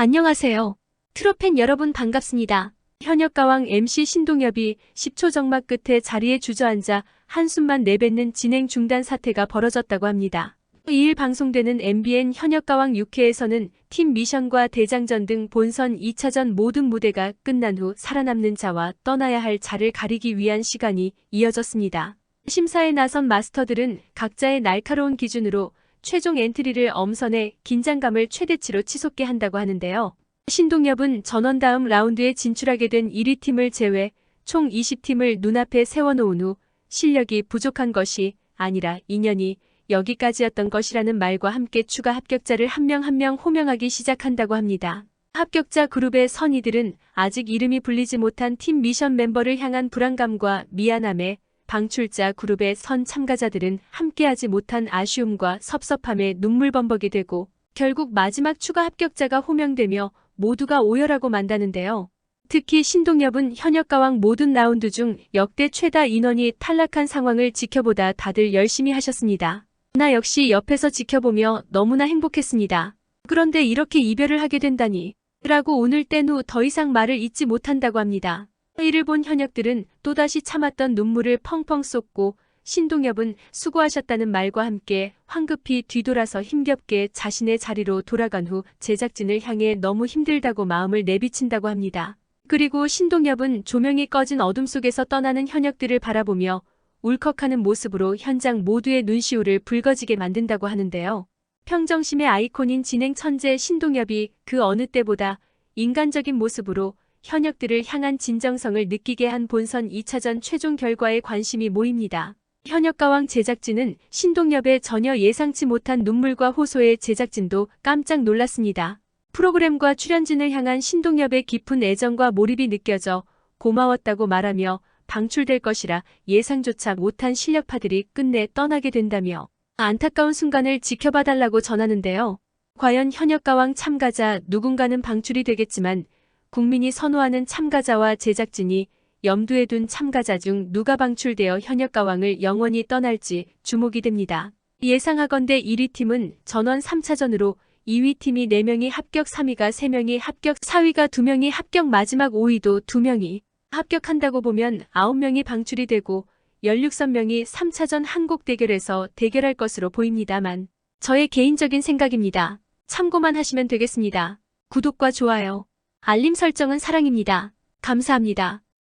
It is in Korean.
안녕하세요. 트로팬 여러분 반갑습니다. 현역가왕 MC 신동엽이 10초 정막 끝에 자리에 주저앉아 한숨만 내뱉는 진행 중단 사태가 벌어졌다고 합니다. 2일 방송되는 MBN 현역가왕 6회에서는 팀 미션과 대장전 등 본선 2차전 모든 무대가 끝난 후 살아남는 자와 떠나야 할 자를 가리기 위한 시간이 이어졌습니다. 심사에 나선 마스터들은 각자의 날카로운 기준으로 최종 엔트리를 엄선해 긴장감을 최대치로 치솟게 한다고 하는데요. 신동엽은 전원 다음 라운드에 진출하게 된 1위 팀을 제외 총 20팀을 눈앞에 세워놓은 후 실력이 부족한 것이 아니라 인연이 여기까지였던 것이라는 말과 함께 추가 합격자를 한 명 한명 호명하기 시작한다고 합니다. 합격자 그룹의 선이들은 아직 이름이 불리지 못한 팀 미션 멤버를 향한 불안감과 미안함에 방출자 그룹의 선 참가자들은 함께하지 못한 아쉬움과 섭섭함에 눈물범벅이 되고 결국 마지막 추가 합격자가 호명되며 모두가 오열하고 만다는데요. 특히 신동엽은 현역가왕 모든 라운드 중 역대 최다 인원이 탈락한 상황을 지켜보다 다들 열심히 하셨습니다. 나 역시 옆에서 지켜보며 너무나 행복했습니다. 그런데 이렇게 이별을 하게 된다니 라고 오늘 뗀 후 더 이상 말을 잇지 못한다고 합니다. 이를 본 현역들은 또다시 참았던 눈물을 펑펑 쏟고 신동엽은 수고하셨다는 말과 함께 황급히 뒤돌아서 힘겹게 자신의 자리로 돌아간 후 제작진을 향해 너무 힘들다고 마음을 내비친다고 합니다. 그리고 신동엽은 조명이 꺼진 어둠 속에서 떠나는 현역들을 바라보며 울컥하는 모습으로 현장 모두의 눈시울을 붉어지게 만든다고 하는데요. 평정심의 아이콘인 진행 천재 신동엽이 그 어느 때보다 인간적인 모습으로 현역들을 향한 진정성을 느끼게 한 본선 2차전 최종 결과에 관심이 모입니다. 현역가왕 제작진은 신동엽의 전혀 예상치 못한 눈물과 호소에 제작진도 깜짝 놀랐습니다. 프로그램과 출연진을 향한 신동엽의 깊은 애정과 몰입이 느껴져 고마웠다고 말하며 방출될 것이라 예상조차 못한 실력파들이 끝내 떠나게 된다며 안타까운 순간을 지켜봐달라고 전하는데요. 과연 현역가왕 참가자 누군가는 방출이 되겠지만 국민이 선호하는 참가자와 제작진이 염두에 둔 참가자 중 누가 방출되어 현역 가왕을 영원히 떠날지 주목이 됩니다. 예상하건대 1위 팀은 전원 3차전으로 2위 팀이 4명이 합격 3위가 3명이 합격 4위가 2명이 합격 마지막 5위도 2명이 합격한다고 보면 9명이 방출이 되고 16선명이 3차전 한국 대결에서 대결할 것으로 보입니다만 저의 개인적인 생각입니다. 참고만 하시면 되겠습니다. 구독과 좋아요, 알림 설정은 사랑입니다. 감사합니다.